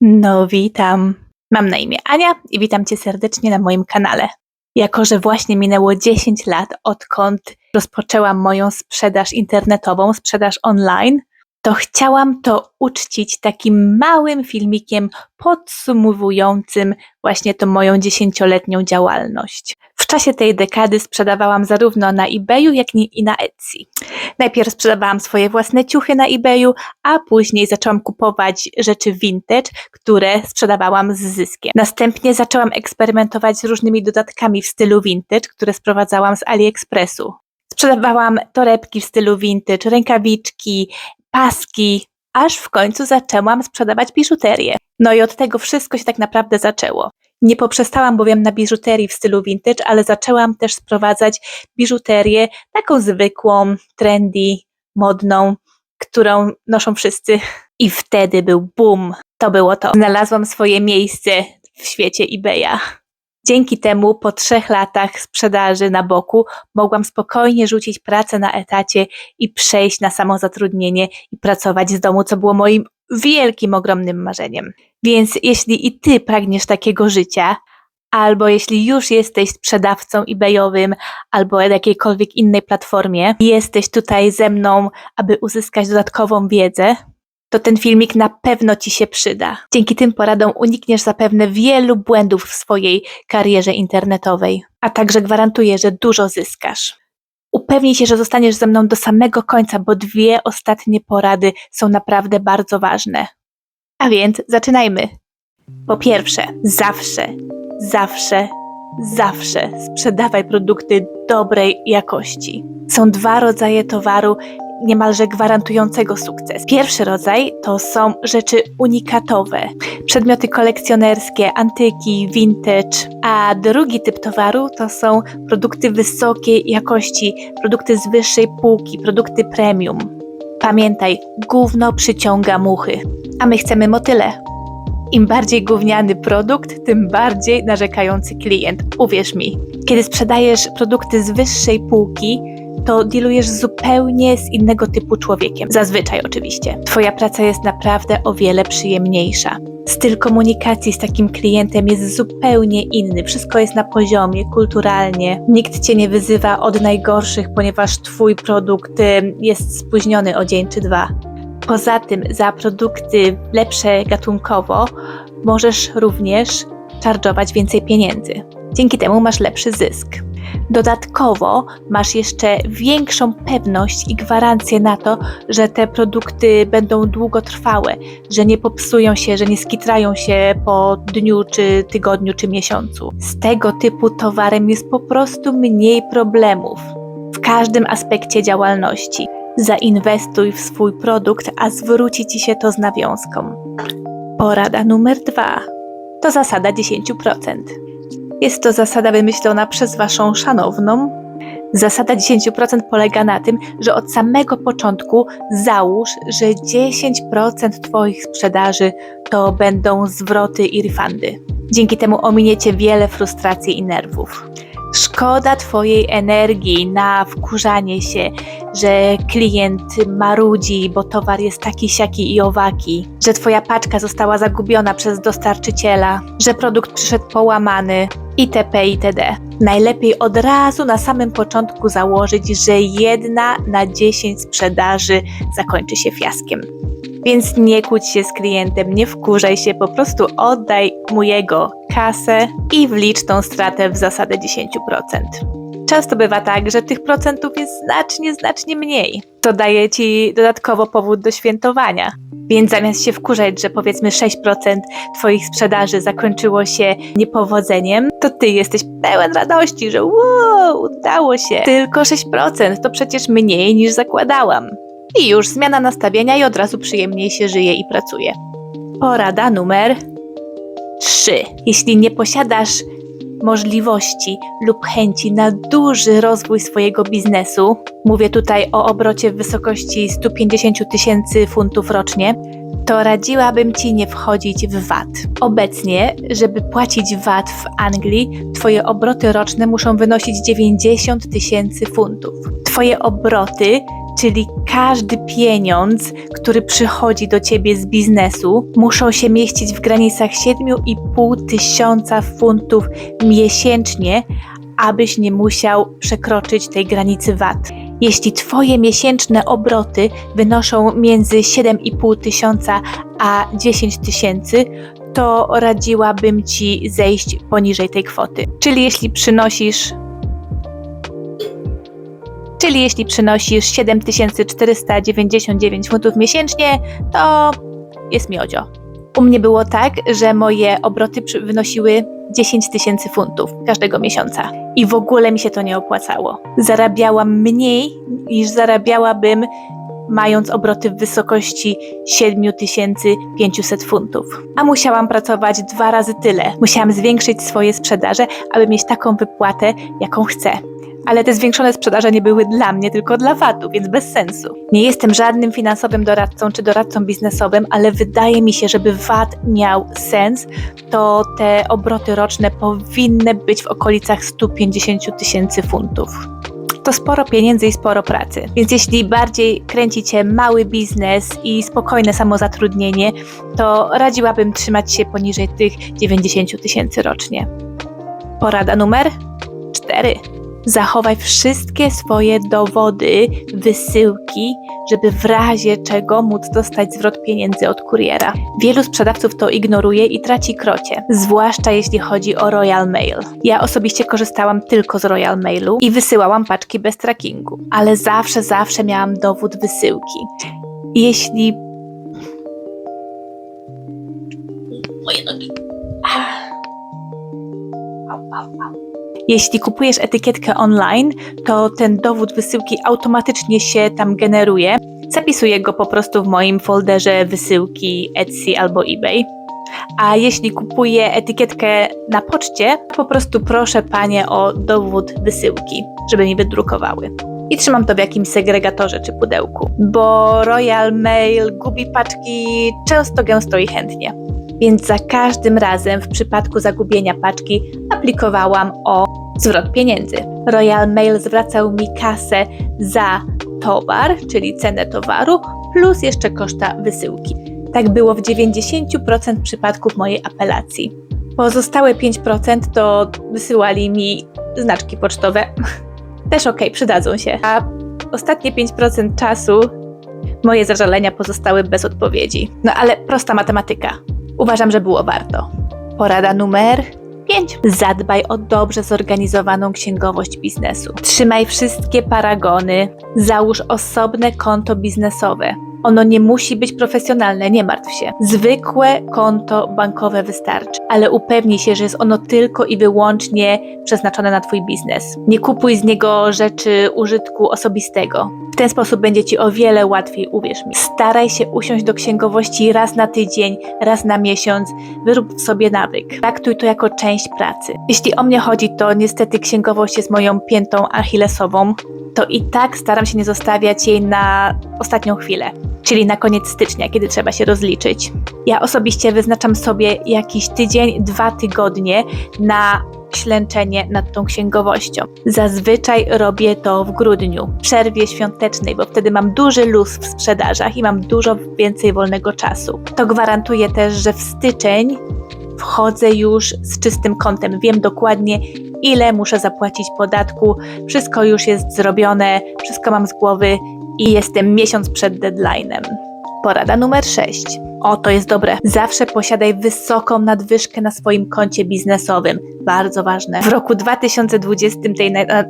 No, witam. Mam na imię Ania i witam Cię serdecznie na moim kanale. Jako, że właśnie minęło 10 lat, odkąd rozpoczęłam moją sprzedaż internetową, sprzedaż online, to chciałam to uczcić takim małym filmikiem podsumowującym właśnie tą moją dziesięcioletnią działalność. W czasie tej dekady sprzedawałam zarówno na eBayu, jak i na Etsy. Najpierw sprzedawałam swoje własne ciuchy na eBayu, a później zaczęłam kupować rzeczy vintage, które sprzedawałam z zyskiem. Następnie zaczęłam eksperymentować z różnymi dodatkami w stylu vintage, które sprowadzałam z AliExpressu. Sprzedawałam torebki w stylu vintage, rękawiczki, paski, aż w końcu zaczęłam sprzedawać biżuterię. No i od tego wszystko się tak naprawdę zaczęło. Nie poprzestałam bowiem na biżuterii w stylu vintage, ale zaczęłam też sprowadzać biżuterię taką zwykłą, trendy, modną, którą noszą wszyscy. I wtedy był boom. To było to. Znalazłam swoje miejsce w świecie eBaya. Dzięki temu po trzech latach sprzedaży na boku mogłam spokojnie rzucić pracę na etacie i przejść na samozatrudnienie i pracować z domu, co było moim wielkim, ogromnym marzeniem. Więc jeśli i ty pragniesz takiego życia, albo jeśli już jesteś sprzedawcą eBayowym albo jakiejkolwiek innej platformie, jesteś tutaj ze mną, aby uzyskać dodatkową wiedzę, to ten filmik na pewno Ci się przyda. Dzięki tym poradom unikniesz zapewne wielu błędów w swojej karierze internetowej, a także gwarantuję, że dużo zyskasz. Upewnij się, że zostaniesz ze mną do samego końca, bo dwie ostatnie porady są naprawdę bardzo ważne. A więc zaczynajmy. Po pierwsze, zawsze, zawsze, zawsze sprzedawaj produkty dobrej jakości. Są dwa rodzaje towaru niemalże gwarantującego sukces. Pierwszy rodzaj to są rzeczy unikatowe, przedmioty kolekcjonerskie, antyki, vintage, a drugi typ towaru to są produkty wysokiej jakości, produkty z wyższej półki, produkty premium. Pamiętaj, gówno przyciąga muchy, a my chcemy motyle. Im bardziej gówniany produkt, tym bardziej narzekający klient. Uwierz mi. Kiedy sprzedajesz produkty z wyższej półki, to dealujesz zupełnie z innego typu człowiekiem. Zazwyczaj oczywiście. Twoja praca jest naprawdę o wiele przyjemniejsza. Styl komunikacji z takim klientem jest zupełnie inny. Wszystko jest na poziomie, kulturalnie. Nikt cię nie wyzywa od najgorszych, ponieważ twój produkt y, jest spóźniony o dzień czy dwa. Poza tym za produkty lepsze gatunkowo możesz również czarżować więcej pieniędzy. Dzięki temu masz lepszy zysk. Dodatkowo masz jeszcze większą pewność i gwarancję na to, że te produkty będą długotrwałe, że nie popsują się, że nie skitrają się po dniu, czy tygodniu, czy miesiącu. Z tego typu towarem jest po prostu mniej problemów w każdym aspekcie działalności. Zainwestuj w swój produkt, a zwróci ci się to z nawiązką. Porada numer dwa to zasada 10%. Jest to zasada wymyślona przez Waszą szanowną. Zasada 10% polega na tym, że od samego początku załóż, że 10% Twoich sprzedaży to będą zwroty i refundy. Dzięki temu ominiecie wiele frustracji i nerwów. Szkoda Twojej energii na wkurzanie się, że klient marudzi, bo towar jest taki, siaki i owaki, że Twoja paczka została zagubiona przez dostarczyciela, że produkt przyszedł połamany itp. itd. Najlepiej od razu na samym początku założyć, że jedna na 10 sprzedaży zakończy się fiaskiem. Więc nie kłóć się z klientem, nie wkurzaj się, po prostu oddaj mu jego kasę i wlicz tą stratę w zasadę 10%. Często bywa tak, że tych procentów jest znacznie, znacznie mniej. To daje ci dodatkowo powód do świętowania. Więc zamiast się wkurzać, że powiedzmy 6% Twoich sprzedaży zakończyło się niepowodzeniem, to Ty jesteś pełen radości, że wow, udało się. Tylko 6% to przecież mniej niż zakładałam. I już zmiana nastawienia i od razu przyjemniej się żyje i pracuje. Porada numer 3. Jeśli nie posiadasz możliwości lub chęci na duży rozwój swojego biznesu, mówię tutaj o obrocie w wysokości 150 tysięcy funtów rocznie, to radziłabym Ci nie wchodzić w VAT. Obecnie, żeby płacić VAT w Anglii, Twoje obroty roczne muszą wynosić 90 tysięcy funtów. Twoje obroty czyli każdy pieniądz, który przychodzi do ciebie z biznesu, muszą się mieścić w granicach 7,5 tysiąca funtów miesięcznie, abyś nie musiał przekroczyć tej granicy VAT. Jeśli Twoje miesięczne obroty wynoszą między 7,5 tysiąca a 10 tysięcy, to radziłabym Ci zejść poniżej tej kwoty. Czyli jeśli przynosisz Czyli jeśli przynosisz 7499 funtów miesięcznie, to jest miodzio. U mnie było tak, że moje obroty wynosiły 10 tysięcy funtów każdego miesiąca i w ogóle mi się to nie opłacało. Zarabiałam mniej niż zarabiałabym mając obroty w wysokości 7500 funtów. A musiałam pracować dwa razy tyle. Musiałam zwiększyć swoje sprzedaże, aby mieć taką wypłatę, jaką chcę. Ale te zwiększone sprzedaże nie były dla mnie, tylko dla VAT-u, więc bez sensu. Nie jestem żadnym finansowym doradcą czy doradcą biznesowym, ale wydaje mi się, żeby VAT miał sens, to te obroty roczne powinny być w okolicach 150 tysięcy funtów to sporo pieniędzy i sporo pracy. Więc jeśli bardziej kręci Cię mały biznes i spokojne samozatrudnienie, to radziłabym trzymać się poniżej tych 90 tysięcy rocznie. Porada numer 4. Zachowaj wszystkie swoje dowody, wysyłki, żeby w razie czego móc dostać zwrot pieniędzy od kuriera. Wielu sprzedawców to ignoruje i traci krocie, zwłaszcza jeśli chodzi o Royal Mail. Ja osobiście korzystałam tylko z Royal Mailu i wysyłałam paczki bez trackingu, ale zawsze, zawsze miałam dowód wysyłki. Jeśli moje nogi. Au, au, au. Jeśli kupujesz etykietkę online, to ten dowód wysyłki automatycznie się tam generuje. Zapisuję go po prostu w moim folderze wysyłki Etsy albo eBay. A jeśli kupuję etykietkę na poczcie, po prostu proszę panie o dowód wysyłki, żeby mi wydrukowały. I trzymam to w jakimś segregatorze czy pudełku, bo Royal Mail gubi paczki często, gęsto i chętnie. Więc za każdym razem w przypadku zagubienia paczki aplikowałam o zwrot pieniędzy. Royal Mail zwracał mi kasę za towar, czyli cenę towaru, plus jeszcze koszta wysyłki. Tak było w 90% przypadków mojej apelacji. Pozostałe 5% to wysyłali mi znaczki pocztowe. Też ok, przydadzą się. A ostatnie 5% czasu moje zażalenia pozostały bez odpowiedzi. No ale prosta matematyka. Uważam, że było warto. Porada numer 5. Zadbaj o dobrze zorganizowaną księgowość biznesu. Trzymaj wszystkie paragony, załóż osobne konto biznesowe. Ono nie musi być profesjonalne, nie martw się. Zwykłe konto bankowe wystarczy, ale upewnij się, że jest ono tylko i wyłącznie przeznaczone na Twój biznes. Nie kupuj z niego rzeczy użytku osobistego. W ten sposób będzie Ci o wiele łatwiej, uwierz mi. Staraj się usiąść do księgowości raz na tydzień, raz na miesiąc. Wyrób sobie nawyk. Traktuj to jako część pracy. Jeśli o mnie chodzi, to niestety księgowość jest moją piętą achillesową. To i tak staram się nie zostawiać jej na ostatnią chwilę czyli na koniec stycznia, kiedy trzeba się rozliczyć. Ja osobiście wyznaczam sobie jakiś tydzień, dwa tygodnie na ślęczenie nad tą księgowością. Zazwyczaj robię to w grudniu, w przerwie świątecznej, bo wtedy mam duży luz w sprzedażach i mam dużo więcej wolnego czasu. To gwarantuje też, że w styczeń wchodzę już z czystym kontem. Wiem dokładnie, ile muszę zapłacić podatku. Wszystko już jest zrobione, wszystko mam z głowy i jestem miesiąc przed deadline'em. Porada numer 6. O, to jest dobre. Zawsze posiadaj wysoką nadwyżkę na swoim koncie biznesowym. Bardzo ważne. W roku 2020 tej na...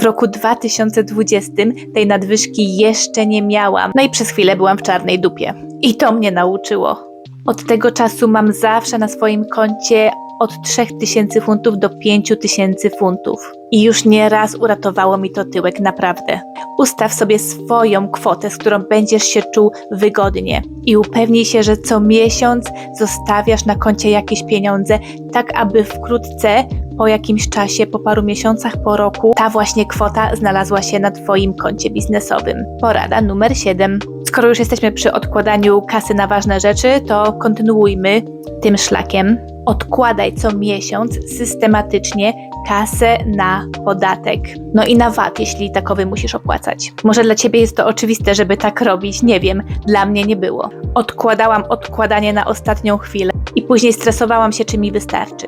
w roku 2020 tej nadwyżki jeszcze nie miałam. No i przez chwilę byłam w czarnej dupie. I to mnie nauczyło. Od tego czasu mam zawsze na swoim koncie od 3000 funtów do 5000 funtów. I już nie raz uratowało mi to tyłek, naprawdę. Ustaw sobie swoją kwotę, z którą będziesz się czuł wygodnie i upewnij się, że co miesiąc zostawiasz na koncie jakieś pieniądze, tak aby wkrótce, po jakimś czasie, po paru miesiącach, po roku, ta właśnie kwota znalazła się na Twoim koncie biznesowym. Porada numer 7. Skoro już jesteśmy przy odkładaniu kasy na ważne rzeczy, to kontynuujmy tym szlakiem. Odkładaj co miesiąc systematycznie kasę na podatek. No i na VAT, jeśli takowy musisz opłacać. Może dla ciebie jest to oczywiste, żeby tak robić, nie wiem, dla mnie nie było. Odkładałam odkładanie na ostatnią chwilę i później stresowałam się, czy mi wystarczy.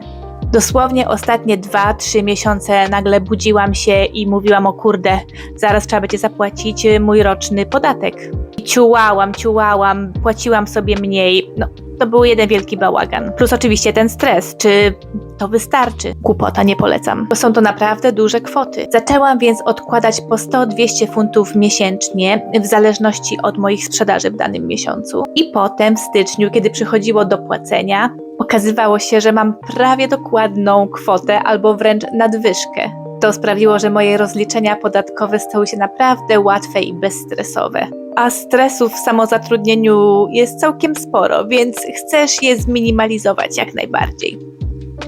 Dosłownie ostatnie 2-3 miesiące nagle budziłam się i mówiłam o kurde, zaraz trzeba będzie zapłacić y, mój roczny podatek. Ciułałam, ciułałam, płaciłam sobie mniej. No, to był jeden wielki bałagan. Plus oczywiście ten stres, czy to wystarczy. Głupota, nie polecam. Bo są to naprawdę duże kwoty. Zaczęłam więc odkładać po 100-200 funtów miesięcznie, w zależności od moich sprzedaży w danym miesiącu. I potem w styczniu, kiedy przychodziło do płacenia, okazywało się, że mam prawie dokładną kwotę albo wręcz nadwyżkę. To sprawiło, że moje rozliczenia podatkowe stały się naprawdę łatwe i bezstresowe. A stresów w samozatrudnieniu jest całkiem sporo, więc chcesz je zminimalizować jak najbardziej.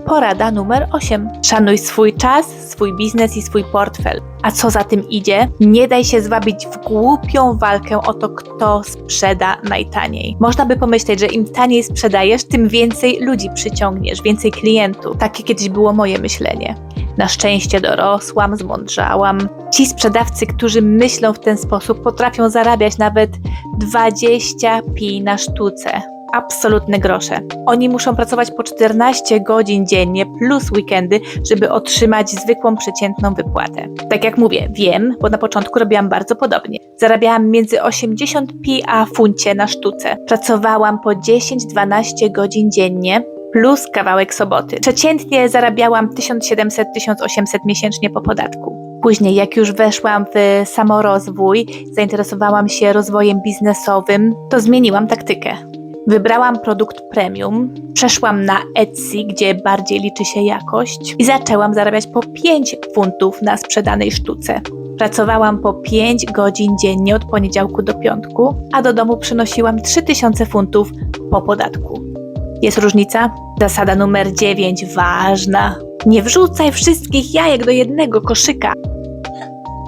Porada numer 8. Szanuj swój czas, swój biznes i swój portfel. A co za tym idzie? Nie daj się zwabić w głupią walkę o to, kto sprzeda najtaniej. Można by pomyśleć, że im taniej sprzedajesz, tym więcej ludzi przyciągniesz, więcej klientów. Takie kiedyś było moje myślenie. Na szczęście dorosłam, zmądrzałam. Ci sprzedawcy, którzy myślą w ten sposób, potrafią zarabiać nawet 20 pi na sztuce. Absolutne grosze. Oni muszą pracować po 14 godzin dziennie plus weekendy, żeby otrzymać zwykłą przeciętną wypłatę. Tak jak mówię, wiem, bo na początku robiłam bardzo podobnie. Zarabiałam między 80 pi a funcie na sztuce. Pracowałam po 10-12 godzin dziennie, plus kawałek soboty. Przeciętnie zarabiałam 1700-1800 miesięcznie po podatku. Później, jak już weszłam w samorozwój, zainteresowałam się rozwojem biznesowym, to zmieniłam taktykę. Wybrałam produkt premium, przeszłam na Etsy, gdzie bardziej liczy się jakość i zaczęłam zarabiać po 5 funtów na sprzedanej sztuce. Pracowałam po 5 godzin dziennie od poniedziałku do piątku, a do domu przynosiłam 3000 funtów po podatku. Jest różnica? Zasada numer 9, ważna. Nie wrzucaj wszystkich jajek do jednego koszyka.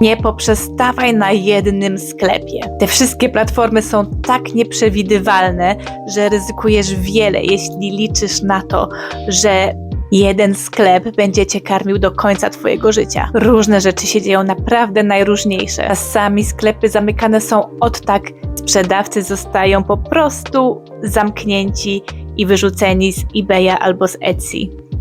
Nie poprzestawaj na jednym sklepie. Te wszystkie platformy są tak nieprzewidywalne, że ryzykujesz wiele, jeśli liczysz na to, że jeden sklep będzie cię karmił do końca twojego życia. Różne rzeczy się dzieją naprawdę najróżniejsze. Czasami sklepy zamykane są od tak, sprzedawcy zostają po prostu zamknięci i wyrzuceni z eBaya albo z Etsy.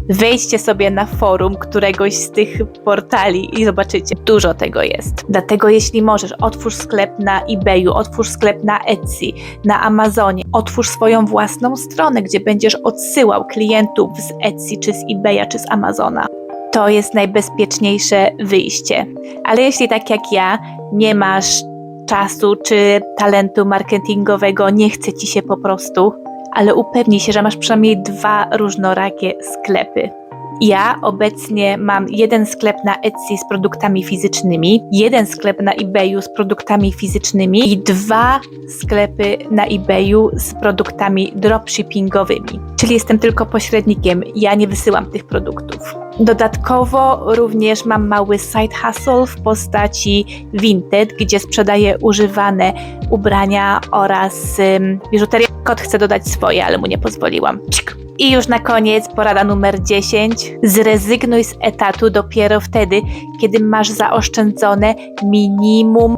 Wejdźcie sobie na forum któregoś z tych portali i zobaczycie, dużo tego jest. Dlatego jeśli możesz, otwórz sklep na eBayu, otwórz sklep na Etsy, na Amazonie, otwórz swoją własną stronę, gdzie będziesz odsyłał klientów z Etsy, czy z eBaya, czy z Amazona. To jest najbezpieczniejsze wyjście. Ale jeśli tak jak ja, nie masz czasu czy talentu marketingowego, nie chce ci się po prostu, ale upewnij się, że masz przynajmniej dwa różnorakie sklepy. Ja obecnie mam jeden sklep na Etsy z produktami fizycznymi, jeden sklep na eBayu z produktami fizycznymi i dwa sklepy na eBayu z produktami dropshippingowymi. Czyli jestem tylko pośrednikiem, ja nie wysyłam tych produktów. Dodatkowo również mam mały side hustle w postaci Vinted, gdzie sprzedaję używane ubrania oraz ym, biżuterię. Kot chce dodać swoje, ale mu nie pozwoliłam. Cik. I już na koniec porada numer 10. Zrezygnuj z etatu dopiero wtedy, kiedy masz zaoszczędzone minimum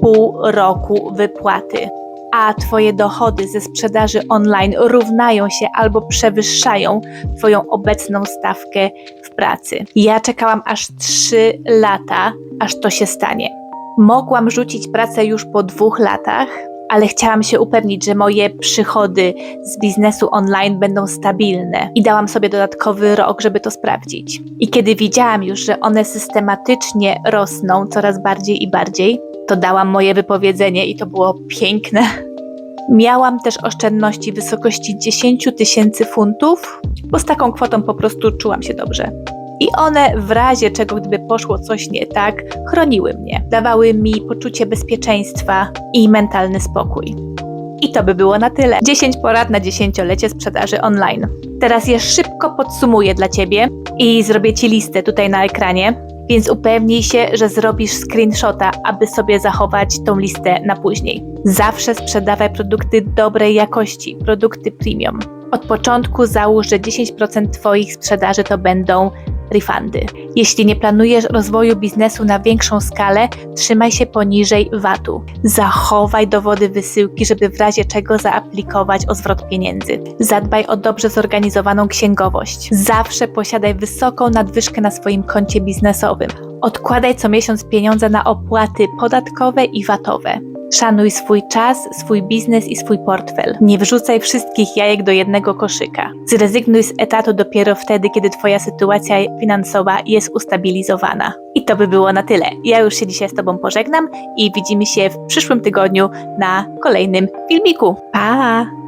pół roku wypłaty. A Twoje dochody ze sprzedaży online równają się albo przewyższają Twoją obecną stawkę w pracy. Ja czekałam aż 3 lata, aż to się stanie. Mogłam rzucić pracę już po dwóch latach, ale chciałam się upewnić, że moje przychody z biznesu online będą stabilne i dałam sobie dodatkowy rok, żeby to sprawdzić. I kiedy widziałam już, że one systematycznie rosną coraz bardziej i bardziej, to dałam moje wypowiedzenie i to było piękne. Miałam też oszczędności w wysokości 10 tysięcy funtów, bo z taką kwotą po prostu czułam się dobrze. I one w razie czego, gdyby poszło coś nie tak, chroniły mnie, dawały mi poczucie bezpieczeństwa i mentalny spokój. I to by było na tyle. 10 porad na dziesięciolecie sprzedaży online. Teraz je szybko podsumuję dla Ciebie i zrobię Ci listę tutaj na ekranie, więc upewnij się, że zrobisz screenshota, aby sobie zachować tą listę na później. Zawsze sprzedawaj produkty dobrej jakości, produkty premium. Od początku załóż, że 10% Twoich sprzedaży to będą refundy. Jeśli nie planujesz rozwoju biznesu na większą skalę, trzymaj się poniżej VAT-u. Zachowaj dowody wysyłki, żeby w razie czego zaaplikować o zwrot pieniędzy. Zadbaj o dobrze zorganizowaną księgowość. Zawsze posiadaj wysoką nadwyżkę na swoim koncie biznesowym. Odkładaj co miesiąc pieniądze na opłaty podatkowe i VAT-owe. Szanuj swój czas, swój biznes i swój portfel. Nie wrzucaj wszystkich jajek do jednego koszyka. Zrezygnuj z etatu dopiero wtedy, kiedy Twoja sytuacja finansowa jest ustabilizowana. I to by było na tyle. Ja już się dzisiaj z Tobą pożegnam i widzimy się w przyszłym tygodniu na kolejnym filmiku. Pa!